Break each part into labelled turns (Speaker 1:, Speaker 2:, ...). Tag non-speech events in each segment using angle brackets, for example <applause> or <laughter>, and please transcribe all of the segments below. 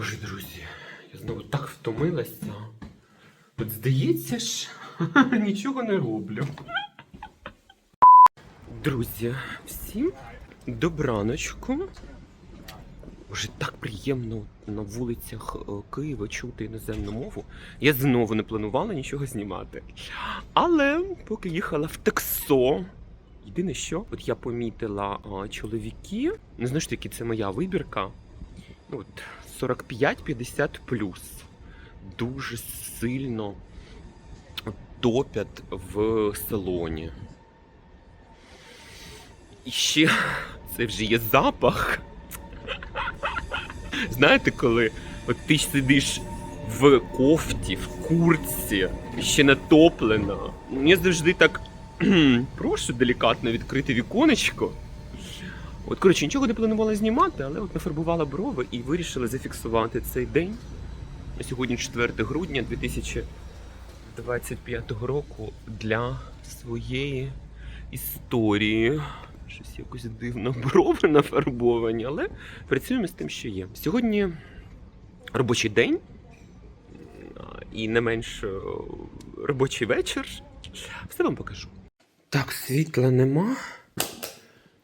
Speaker 1: Боже, друзі, я знову так втомилася. От здається ж, <laughs> нічого не роблю. Друзі, всім добраночку. Боже, так приємно на вулицях е, Києва чути іноземну мову. Я знову не планувала нічого знімати. Але поки їхала в таксо, єдине що, от я помітила а, чоловіки, не знаю, що таки це моя вибірка. ну, От 45-50 плюс. Дуже сильно топять в салоні. І ще <laughs> це вже є запах. <laughs> Знаєте, коли от ти сидиш в кофті, в куртці, ще натоплена. Я завжди так <clears throat> прошу делікатно відкрити віконечко. От, коротше, нічого не планувала знімати, але от нафарбувала брови і вирішила зафіксувати цей день. Сьогодні 4 грудня 2025 року для своєї історії. Щось якось дивно <laughs> брови нафарбовані, але працюємо з тим, що є. Сьогодні робочий день і не менш е, робочий вечір. Все вам покажу. Так, світла нема.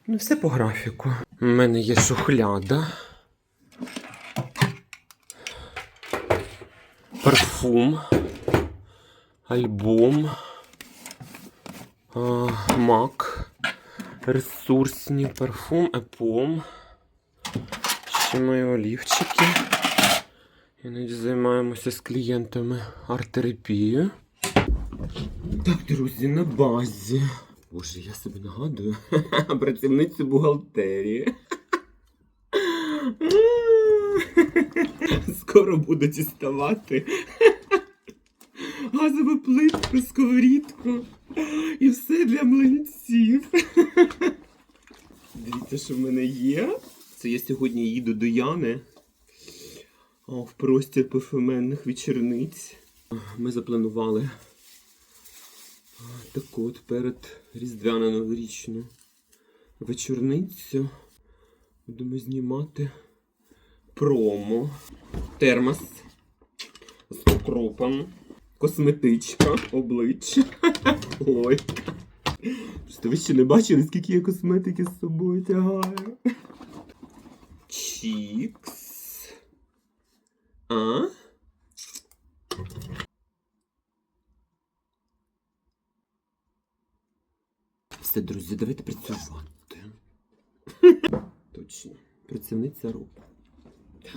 Speaker 1: Ну, все по графіку. У мене є шухляда. Парфум. Альбом. Мак. Ресурсні парфум, епом. Ще мої олівчики. Іноді займаємося з клієнтами арт-терапією. Так, друзі, на базі. Боже, я собі нагадую. <laughs> Працівницю бухгалтерії. <laughs> Скоро буду діставати газову плитку, сковорідку і все для млинців. Дивіться, що в мене є. Це я сьогодні їду до Яни а, в простір пофеменних вечорниць. Ми запланували а, таку от перед різдвяно новорічну вечорницю. Будемо знімати промо, термос з окропом, косметичка, обличчя. <laughs> Ой. Просто ви ще не бачили, скільки я косметики з собою тягаю. Чікс. А? Все, друзі, давайте працювати. Точно. Працівниця року.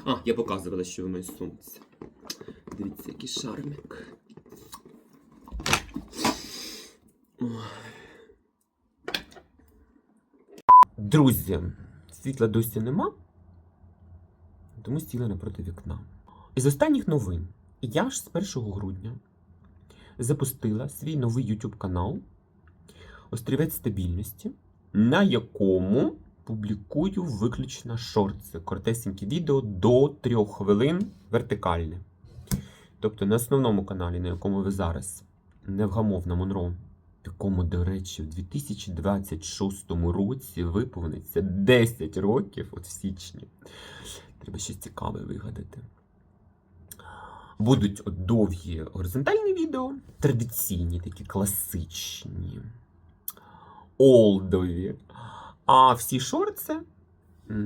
Speaker 1: А, я показувала, що в моїй сумці. Дивіться, який шармик. Друзі, світла досі нема, тому сіла напроти вікна. Із останніх новин я ж з 1 грудня запустила свій новий YouTube канал Острівець стабільності, на якому публікую виключно шорти, коротесенькі відео до 3 хвилин вертикальне. Тобто на основному каналі, на якому ви зараз, невгамовна Монро, якому, до речі, в 2026 році виповниться 10 років, от в січні. Треба щось цікаве вигадати. Будуть довгі горизонтальні відео, традиційні, такі класичні, олдові. А всі шорти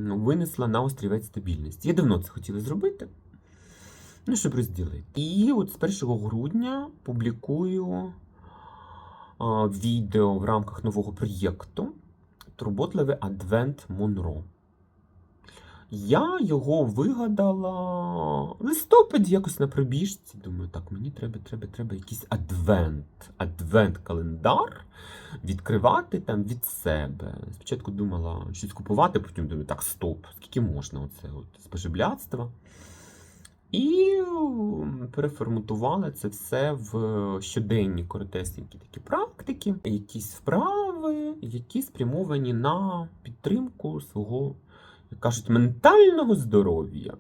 Speaker 1: винесла на острівець стабільності. Я давно це хотіла зробити. Ну, щоб розділити. І от з 1 грудня публікую а, відео в рамках нового проєкту Турботливий Адвент Монро. Я його вигадала в якось на пробіжці. Думаю, так, мені треба, треба, треба якийсь адвент, адвент-календар відкривати там від себе. Спочатку думала щось купувати, потім думаю, так, стоп, скільки можна оце от споживляцтва. І переформатувала це все в щоденні коротесенькі такі практики, якісь вправи, які спрямовані на підтримку свого, як кажуть, ментального здоров'я.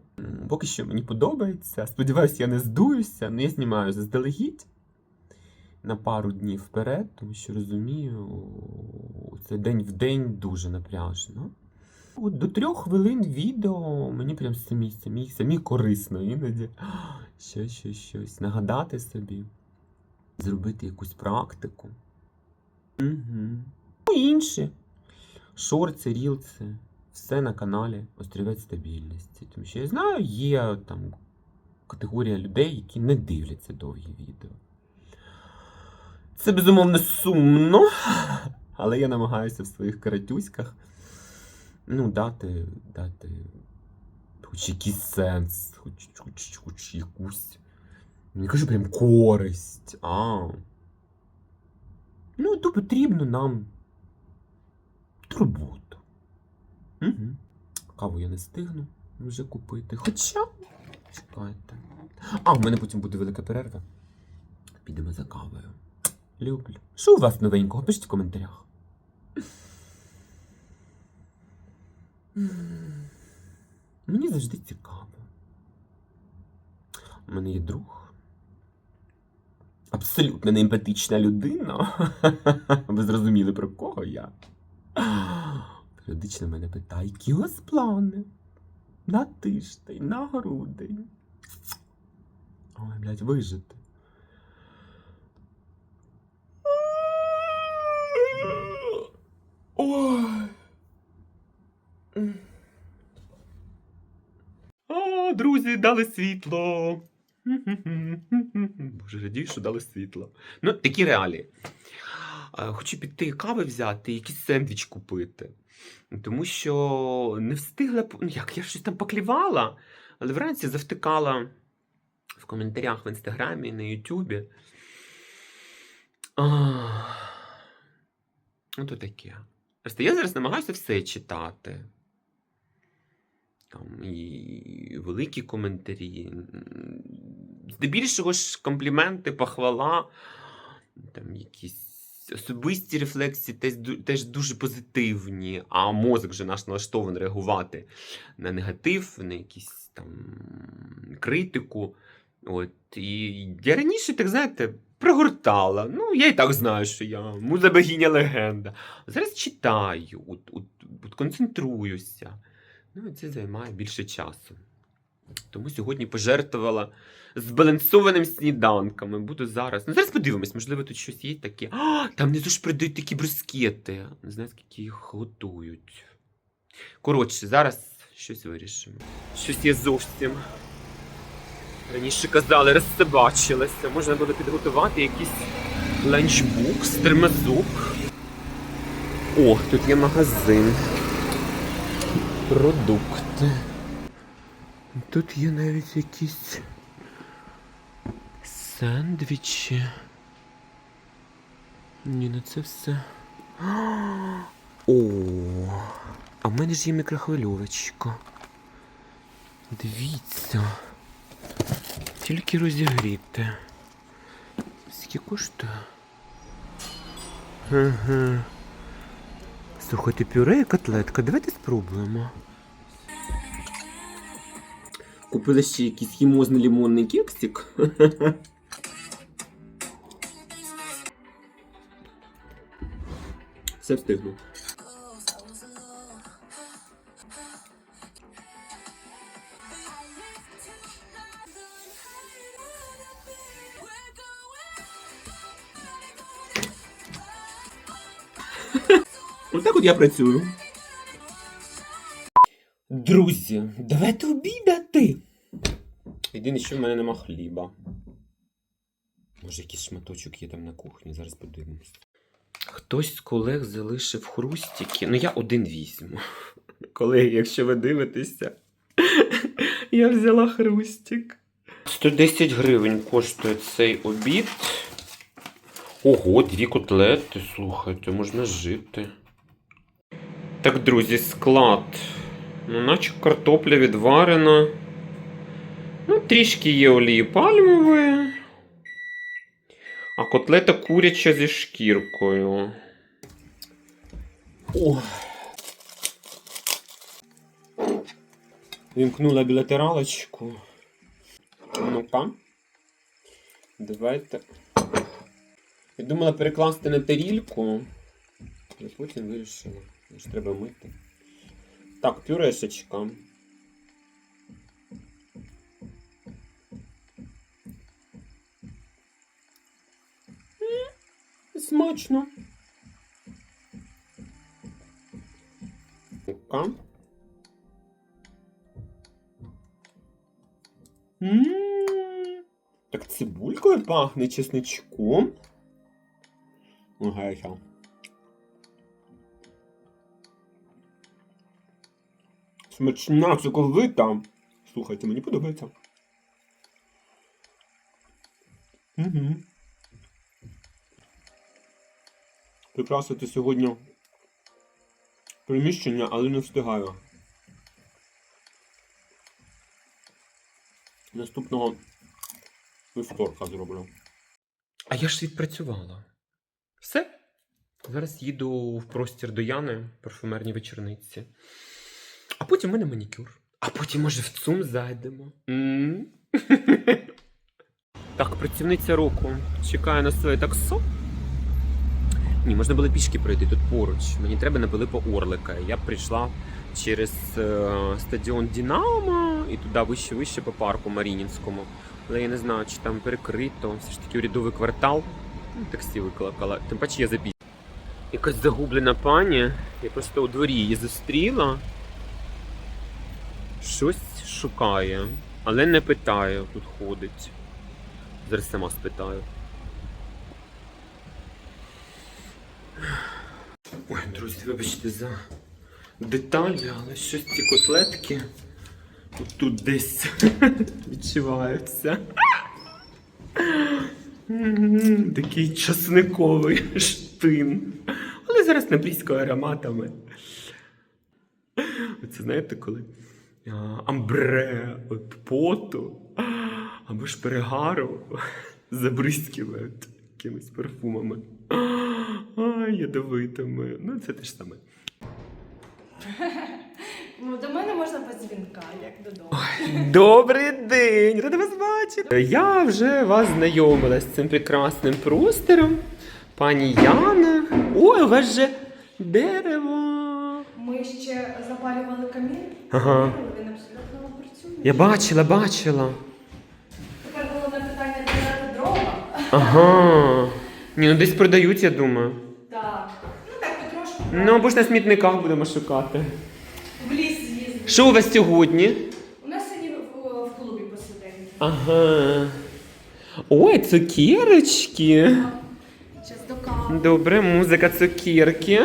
Speaker 1: Поки що мені подобається. Сподіваюся, я не здуюся, але я знімаю заздалегідь на пару днів вперед, тому що розумію, це день в день дуже напряжно. От до трьох хвилин відео мені прям самі, самі, самі корисно іноді. <gasps> Щось, щось, щось. Нагадати собі, зробити якусь практику. Угу. Ну, інші. Шорти, рілси, все на каналі Острівець стабільності. Тому що я знаю, є там категорія людей, які не дивляться довгі відео. Це безумовно сумно, але я намагаюся в своїх каратюськах ну, дати, дати хоч якийсь сенс, хоч, хоч, хоч якусь. Не кажу прям користь. А. Ну, то потрібно нам турботу. Угу. Каву я не встигну вже купити. Хоча. Чекайте. А, в мене потім буде велика перерва. Підемо за кавою. Люблю. Що у вас новенького? Пишіть в коментарях. Мені завжди цікаво. У мене є друг. Абсолютно неемпатична людина. <laughs> Ви зрозуміли, про кого я. Періодично мене питає, які у вас плани? На тиждень, на грудень. Ой, блядь, вижити. О, друзі, дали світло. Боже, радію, що дали світло. Ну, такі реалії. Хочу піти кави взяти, якийсь сендвіч купити. Тому що не встигла. Ну як, я щось там поклівала, але вранці завтикала в коментарях в інстаграмі, на Ютубі. Ну, то таке. Просто я зараз намагаюся все читати. Там і великі коментарі. Здебільшого ж компліменти, похвала, там якісь особисті рефлексії теж, дуже позитивні, а мозок вже наш налаштований реагувати на негатив, на якісь там критику. От, і я раніше, так знаєте, прогортала. Ну, я і так знаю, що я муза богиня легенда. Зараз читаю, от, от, от концентруюся. Ну, це займає більше часу. Тому сьогодні пожертвувала збалансованим сніданками. Буду зараз. Ну, зараз подивимось, можливо, тут щось є таке. А, там внизу ж продають такі брускети. Не знаю, скільки їх готують. Коротше, зараз щось вирішимо. Щось є зовсім. Раніше казали, розсобачилася. Можна було підготувати якийсь ланчбукс, термозук. О, тут є магазин. Продукти. Тут є навіть якісь сендвічі. Ні, ну це все. О, а в мене ж є мікрохвильовочка. Дивіться. Тільки розігріти. Скільки коштує? Ага. Слухайте, пюре і котлетка. Давайте спробуємо. Купили ще якийсь хімозний лимонний кексик. <laughs> Все встигну. <laughs> Отак от я працюю. Друзі, давайте обідати. Єдине, що в мене нема хліба. Може, якийсь шматочок є там на кухні, зараз подивимось. Хтось з колег залишив хрустики. Ну, я один візьму. <laughs> Колеги, якщо ви дивитеся, <laughs> я взяла хрустик. 110 гривень коштує цей обід. Ого, дві котлети, слухайте, можна жити. Так, друзі, склад. Ну, наче картопля відварена. Трішки є олії пальмової. А котлета куряча зі шкіркою. О. Вімкнула білатералочку. Ну-ка. Давайте. Я думала перекласти на тарілку. Але потім вирішила. треба мити. Так, пюрешечка. М, Смачно. Ну-ка. М, Так цибулькою пахне чесничком. Ага, Смачна, соковита. Слухайте, мені подобається. Угу. Прикрасити сьогодні приміщення, але не встигаю. Наступного вівторка зроблю. А я ж відпрацювала. Все. Зараз їду в простір до Яни, парфумерні вечорниці. А потім в мене манікюр. А потім, може, в ЦУМ зайдемо. <laughs> Так, працівниця року чекає на своє таксо. Ні, можна було пішки пройти тут поруч. Мені треба на Пилипа Орлика. Я прийшла через е, стадіон Дінамо і туди вище вище по парку Марінінському. Але я не знаю, чи там перекрито. Все ж таки урядовий квартал. Ну, Таксі викликала. Тим паче я запі. Якась загублена пані. Я просто у дворі її зустріла. Щось шукає, але не питає, тут ходить. Зараз сама спитаю. Ой, друзі, вибачте за деталі, але щось ці котлетки тут десь <laughs> відчуваються. Такий часниковий штин. Але зараз набрізкою ароматами. Оце знаєте, коли амбре от поту або ж перегару <laughs> забризкивають якимись парфумами. Ай, ядовитими. Ну, це те ж саме.
Speaker 2: Ну, до мене можна без дзвінка, як додому.
Speaker 1: Добрий день! Рада вас бачити! Я вже вас знайомила з цим прекрасним простором. Пані Яна. Ой, у вас же дерево.
Speaker 2: Ми ще запалювали камін,
Speaker 1: Ага.
Speaker 2: він абсолютно працює.
Speaker 1: Я бачила, бачила. Ага. Ні, ну десь продають, я думаю.
Speaker 2: Так. Ну так, потрошку.
Speaker 1: Ну, або ж на смітниках будемо шукати.
Speaker 2: В ліс з'їздили.
Speaker 1: Що у вас сьогодні?
Speaker 2: У нас сьогодні в, в клубі посидень.
Speaker 1: Ага. Ой, цукерочки.
Speaker 2: Зараз до кави.
Speaker 1: Добре, музика, цукерки.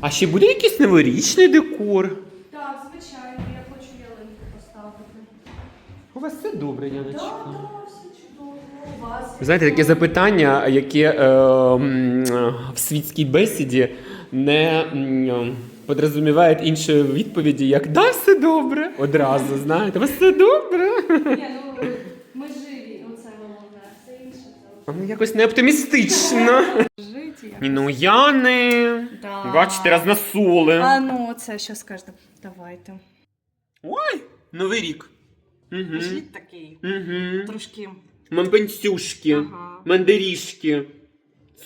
Speaker 1: А ще буде якийсь новорічний декор?
Speaker 2: Так, звичайно, я хочу ялинку поставити.
Speaker 1: У вас все добре,
Speaker 2: Так,
Speaker 1: Яночка.
Speaker 2: так, вас.
Speaker 1: Ви знаєте, таке запитання, яке е, в світській бесіді не м, іншої відповіді, як да, все добре. Одразу, знаєте, вас все добре.
Speaker 2: Ні, ну ми живі, оце головне. Все інше це
Speaker 1: Ну, якось не оптимістично. Ні, ну Яни.
Speaker 2: Да.
Speaker 1: Бачите, розносоли.
Speaker 2: А ну, це що скажете? Давайте.
Speaker 1: Ой, новий рік. Угу.
Speaker 2: Жит такий.
Speaker 1: Угу.
Speaker 2: Трошки.
Speaker 1: Мампенцюшки,
Speaker 2: Ага.
Speaker 1: мандарішки,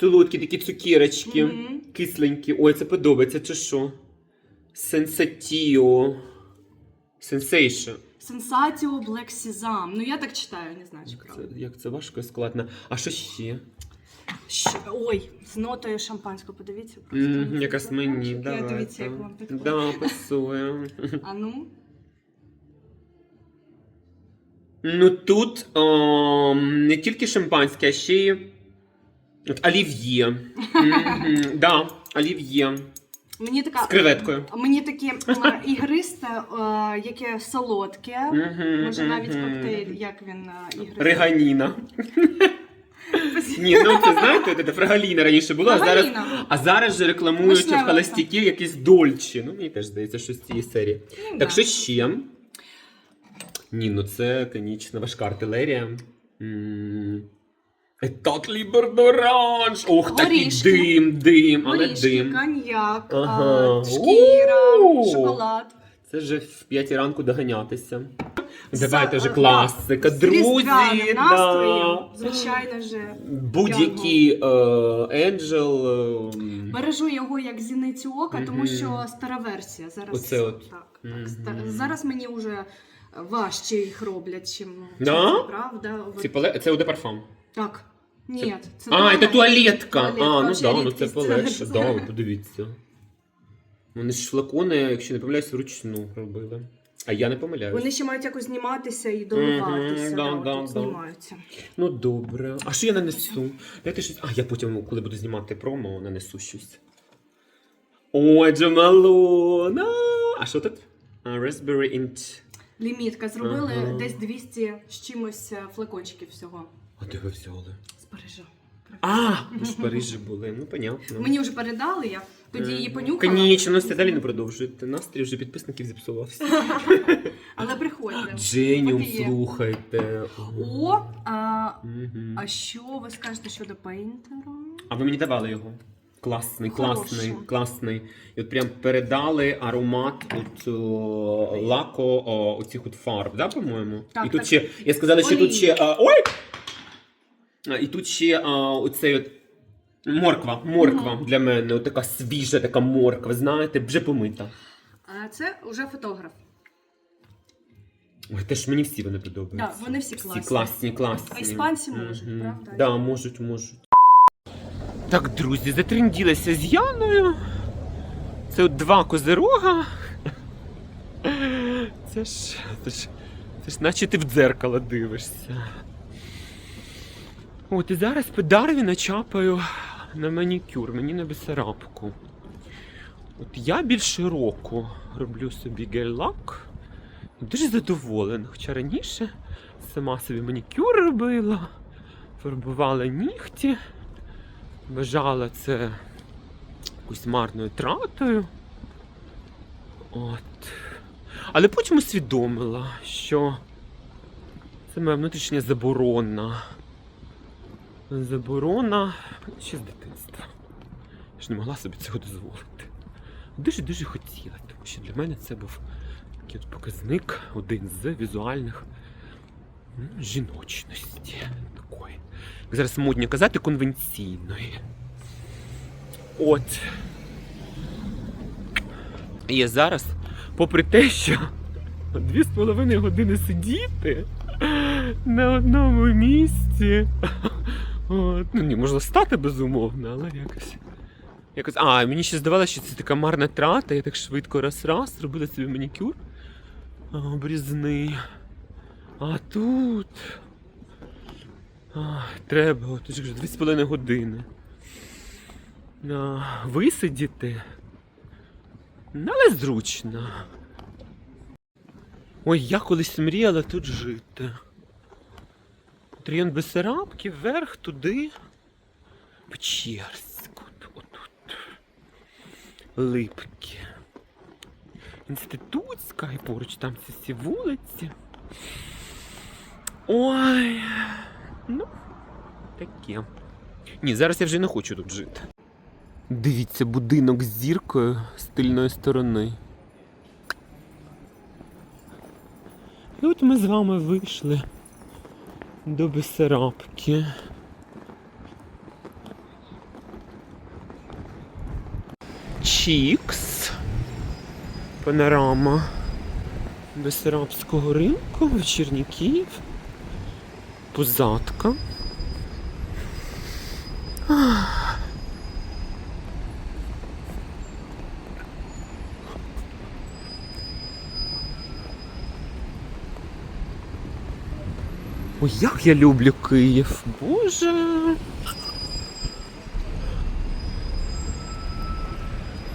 Speaker 1: солодкі такі цукерочки,
Speaker 2: Мгм.
Speaker 1: кисленькі. Ой, це подобається, чи що? Сенсатіо. Сенсейшн.
Speaker 2: Сенсатіо Блек Сезам. Ну я так читаю, не знаю, чи
Speaker 1: Це,
Speaker 2: правда.
Speaker 1: як це важко і складно. А що ще?
Speaker 2: Щ- Ой, з нотою шампанського, подивіться. просто.
Speaker 1: М,
Speaker 2: Ну,
Speaker 1: Якраз мені.
Speaker 2: Я
Speaker 1: давайте.
Speaker 2: Дивіться, як вам підходить.
Speaker 1: Да, пасує. <laughs>
Speaker 2: А ну.
Speaker 1: Ну тут о, не тільки шампанське, а ще й от олів'є. Мгм, Да, олів'є.
Speaker 2: Мені така.
Speaker 1: З креветкою.
Speaker 2: Мені таке е, ігристе, е, яке солодке.
Speaker 1: Мгм,
Speaker 2: Може навіть
Speaker 1: мгм.
Speaker 2: коктейль, як він е, ігристе.
Speaker 1: Реганіна. Ні, ну це знаєте, це фрагаліна раніше було, а зараз, а зараз же рекламують
Speaker 2: Вишнева
Speaker 1: в холостяки якісь дольчі. Ну, мені теж здається, що з цієї серії.
Speaker 2: Ну,
Speaker 1: Так що ще? Ні, ну це, конечно, важка артилерія. М. Етат Лібердоранж! Ох, такий
Speaker 2: Горішки.
Speaker 1: дим, дим, але
Speaker 2: Горішки,
Speaker 1: дим.
Speaker 2: коньяк, е,
Speaker 1: Ага.
Speaker 2: шкіра,
Speaker 1: У.
Speaker 2: шоколад.
Speaker 1: Це вже в п'ятій ранку доганятися. Давайте вже
Speaker 3: е,
Speaker 1: класика.
Speaker 3: з
Speaker 1: Друзі,
Speaker 3: різдвяним
Speaker 1: да.
Speaker 3: настроєм, звичайно же.
Speaker 1: будь-який е, енджел. е,
Speaker 3: Бережу його як зіницю ока, тому
Speaker 1: Мгм.
Speaker 3: що стара версія. Зараз,
Speaker 1: Оце от.
Speaker 3: Так, так, ста- зараз мені вже важче їх роблять, чим, чим
Speaker 1: Да?
Speaker 3: це, правда.
Speaker 1: Ці поле... Це Оде парфам.
Speaker 3: Так. Ні, це
Speaker 1: А, це туалетка.
Speaker 3: Туалетка,
Speaker 1: А, ну да, ну це полегше. Да, ви <laughs> подивіться. Вони ж флакони, якщо не помиляюсь, вручну робили. А я не помиляюсь.
Speaker 3: Вони ще мають якось зніматися і доливатися.
Speaker 1: Мгм,
Speaker 3: да,
Speaker 1: да, да, да.
Speaker 3: знімаються.
Speaker 1: Ну добре. А що я нанесу? Дайте щось. А, я потім, коли буду знімати промо, нанесу щось. Ой, Джамалон! А, А що тут? А, Raspberry Int.
Speaker 3: Лімітка зробили
Speaker 1: Ага.
Speaker 3: десь 200 з чимось е, флакончиків всього.
Speaker 1: А де ви взяли?
Speaker 3: З Парижа.
Speaker 1: А, ви ж в Парижі були, ну понятно.
Speaker 3: Мені вже передали, я тоді її
Speaker 1: Мгм.
Speaker 3: понюхала.
Speaker 1: Конечно, все далі не продовжуєте. Настрій вже підписників зіпсувався. <laughs>
Speaker 3: Але приходьте.
Speaker 1: Дженіум, слухайте.
Speaker 3: О, а,
Speaker 1: Мгм.
Speaker 3: а що ви скажете щодо пейнтера?
Speaker 1: А ви мені давали його. Класний,
Speaker 3: Хороший.
Speaker 1: класний, класний. І от прям передали аромат от, о, лако о, оцих от фарб, да, по-моєму?
Speaker 3: Так,
Speaker 1: і тут
Speaker 3: так.
Speaker 1: ще, я сказала, що тут
Speaker 3: Олії.
Speaker 1: ще. А, ой! А, і тут ще а, оцей от. Морква, морква для мене, от така свіжа, така морква, знаєте, вже помита.
Speaker 3: А це вже фотограф.
Speaker 1: Ой, теж мені всі вони подобаються.
Speaker 3: Да, вони всі
Speaker 1: Всі
Speaker 3: класні.
Speaker 1: класні, класні.
Speaker 3: А іспанці можуть,
Speaker 1: Мгм.
Speaker 3: правда?
Speaker 1: Да, можуть, можуть. Так, друзі, затренділися з Яною. Це от два козирога. Це ж. Це ж. Це ж наче ти в дзеркало дивишся. От і зараз по Дарвіна чапаю на манікюр, мені на бісарабку. От я більше року роблю собі гель-лак. Дуже задоволена. Хоча раніше сама собі манікюр робила, фарбувала нігті, вважала це якоюсь марною тратою. От. Але потім усвідомила, що це моя внутрішня заборона. Заборона ще з дитинства. Я ж не могла собі цього дозволити. Дуже-дуже хотіла, тому що для мене це був такий от показник, один з візуальних жіночності такої. Зараз модні казати, конвенційної. От. І я зараз, попри те, що дві з половиною години сидіти на одному місці. От. Ну, ні, можна стати безумовно, але якось. Якось. А, мені ще здавалося, що це така марна трата. Я так швидко раз-раз зробила собі манікюр обрізний. А тут. А, треба, от вже дві з половиною години. А, висидіти. Ну, але зручно. Ой, я колись мріяла тут жити. От Район Бесарабки, вверх туди. Печерську. Отут. Липки. Інститутська і поруч там всі вулиці. Ой. Ну, таке. Ні, зараз я вже не хочу тут жити. Дивіться, будинок з зіркою з тильної сторони. І от ми з вами вийшли до Бесарабки. Чікс. Панорама Бесарабського ринку, вечірній Київ. Позадка. Ой, як я люблю Київ. Боже.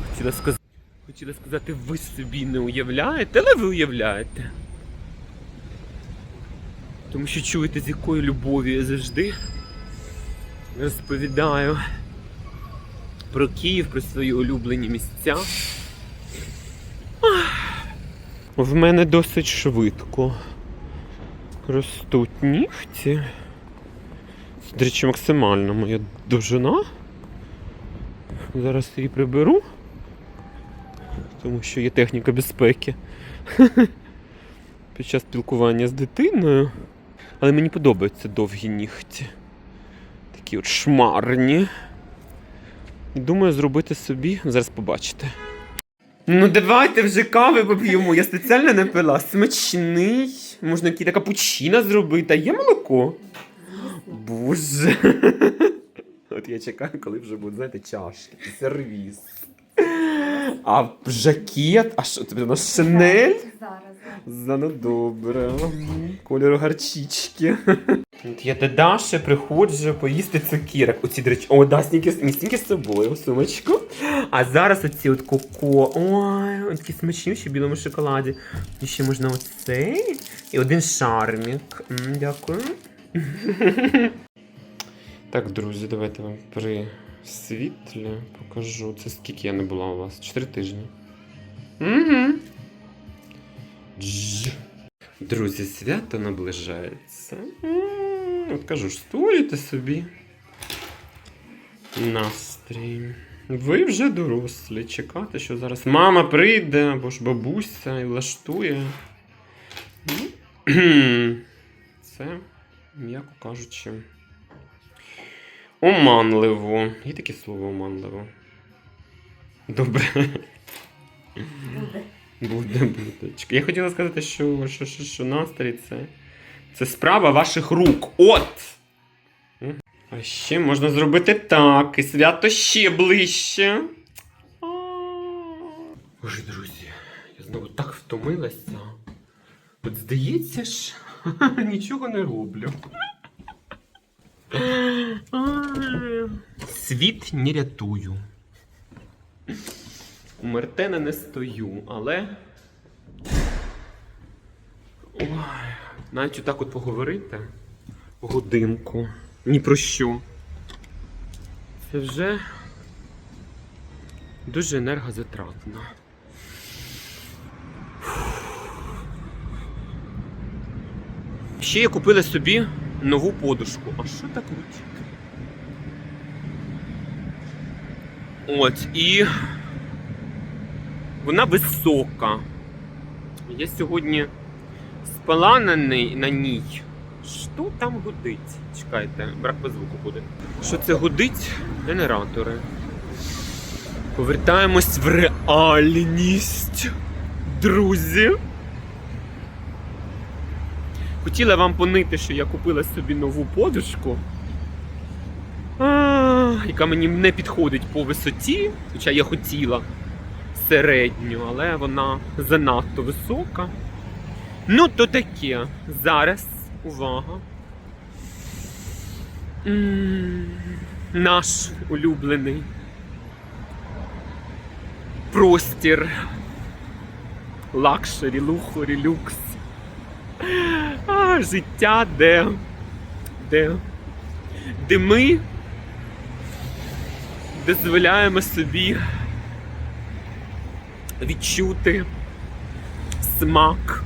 Speaker 1: Хотіла сказати, хотіла сказати, ви собі не уявляєте, але ви уявляєте. Тому що чуєте, з якою любов'ю я завжди розповідаю про Київ, про свої улюблені місця. В мене досить швидко ростуть нігті. До речі, максимальна моя довжина. Зараз її приберу, тому що є техніка безпеки. <laughs> під час спілкування з дитиною. Але мені подобаються довгі нігті. Такі от шмарні. Думаю, зробити собі. Зараз побачите. Ну, давайте вже кави поп'ємо. Я спеціально не пила. Смачний. Можна який капучино зробити. А є молоко? Боже. От я чекаю, коли вже будуть, знаєте, чашки, сервіс. А жакет? А що тобі на шинель?
Speaker 2: Зараз.
Speaker 1: Зано добре. Кольору гарчички. От я до Даші приходжу поїсти цукірок. Оці, до речі, о, да, стільки, не стільки з собою, в сумочку. А зараз оці от коко. Ой, ось такі смачніші в білому шоколаді. І ще можна оцей. І один шармік. М, Дякую. Так, друзі, давайте вам при світлі покажу. Це скільки я не була у вас? Чотири тижні. Угу. Дж. Друзі, свято наближається. От кажу ж, створюйте собі настрій. Ви вже дорослі. Чекати, що зараз мама прийде або ж бабуся і влаштує. Ну, <clears throat> Це, м'яко кажучи, оманливо. Є таке слово оманливо. Добре.
Speaker 2: Буде.
Speaker 1: Буде, буде. Я хотіла сказати, що, що, що, що настрій це, це справа ваших рук. От! А ще можна зробити так, і свято ще ближче. Боже, друзі, я знову так втомилася. От здається ж, <laughs> нічого не роблю. <laughs> Світ не рятую. У Мертена не стою, але. Ой, навіть отак от поговорити годинку. Ні про що. Це вже дуже енергозатратно. Ще я купила собі нову подушку. А що так крутить? От, і вона висока. Я сьогодні спала на, ній, на ній. Що там гудить? Чекайте, брак по звуку буде. Що це гудить? Генератори. Повертаємось в реальність, друзі. Хотіла вам понити, що я купила собі нову подушку, яка мені не підходить по висоті, хоча я хотіла середню, але вона занадто висока. Ну, то таке. Зараз увага. Наш улюблений простір. Лакшері, лухорі, люкс. А, життя, де. Де. Де ми дозволяємо собі відчути смак,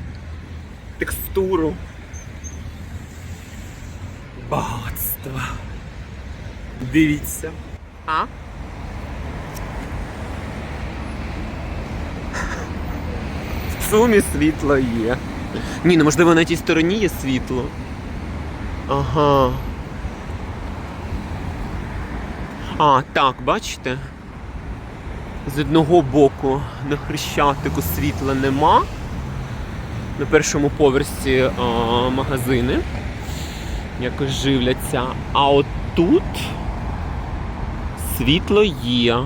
Speaker 1: текстуру, багатство. Дивіться. А? В сумі світло є. Ні, ну можливо на тій стороні є світло. Ага. А, так, бачите? З одного боку на хрещатику світла нема. На першому поверсі а, магазини якось живляться. А от тут світло є.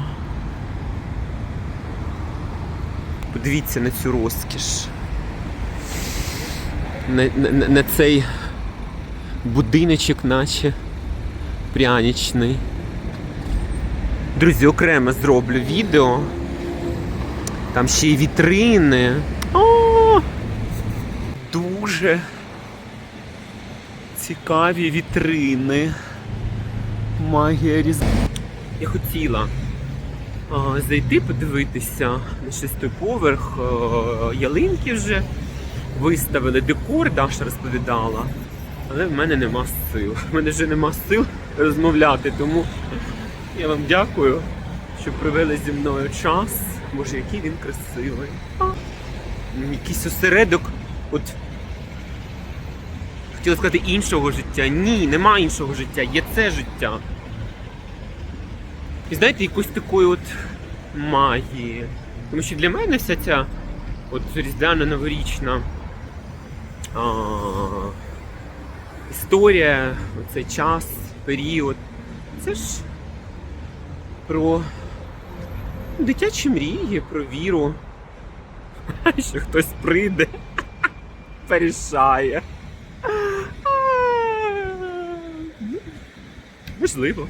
Speaker 1: Подивіться на цю розкіш. На, на, на цей будиночок, наче пряничний. Друзі, окремо зроблю відео. Там ще й вітрини. О! Дуже цікаві вітрини. Магія різ... Я хотіла а, зайти подивитися на шестий поверх. а, ялинки вже виставили декор, Даша розповідала. Але в мене нема сил. <laughs> В мене вже нема сил розмовляти, тому я вам дякую, що провели зі мною час. Боже, який він красивий. Якийсь осередок от Хотіла сказати іншого життя. Ні, нема іншого життя, є це життя. І знаєте, якось такої от магії. Тому що для мене вся ця от різдвяна новорічна а, історія, цей час, період. Це ж про дитячі мрії, про віру. <laughs> Що хтось прийде, <laughs> порішає. <laughs> Можливо.